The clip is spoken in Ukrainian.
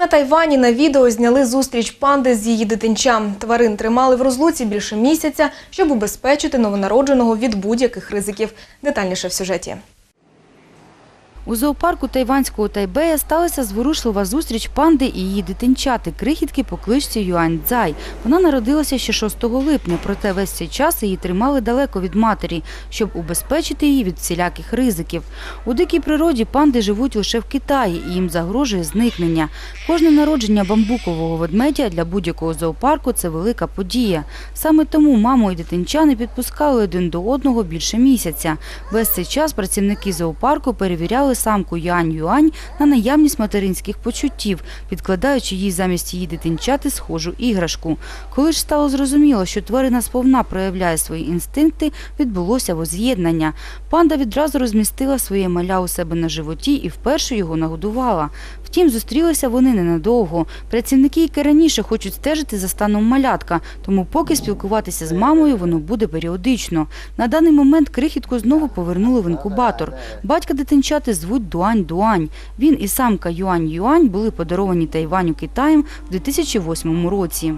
На Тайвані на відео зняли зустріч панди з її дитинчам. Тварин тримали в розлуці більше місяця, щоб убезпечити новонародженого від будь-яких ризиків. Детальніше в сюжеті. У зоопарку тайванського Тайбея сталася зворушлива зустріч панди і її дитинчати, крихітки по кличці Юань Цзай. Вона народилася ще 6 липня, проте весь цей час її тримали далеко від матері, щоб убезпечити її від всіляких ризиків. У дикій природі панди живуть лише в Китаї і їм загрожує зникнення. Кожне народження бамбукового ведмедя для будь-якого зоопарку – це велика подія. Саме тому маму і дитинча не підпускали один до одного більше місяця. Весь цей час працівники зоопарку перевіряли самку Юань Юань на наявність материнських почуттів, підкладаючи їй замість її дитинчати схожу іграшку. Коли ж стало зрозуміло, що тварина сповна проявляє свої інстинкти, відбулося воз'єднання. Панда відразу розмістила своє маля у себе на животі і вперше його нагодувала. Втім, зустрілися вони ненадовго. Працівники, як і раніше, хочуть стежити за станом малятка, тому поки спілкуватися з мамою воно буде періодично. На даний момент крихітку знову повернули в інкубатор. Батька дитинчати звуть Дуань Дуань. Він і самка Юань Юань були подаровані Тайваню Китаєм в 2008 році.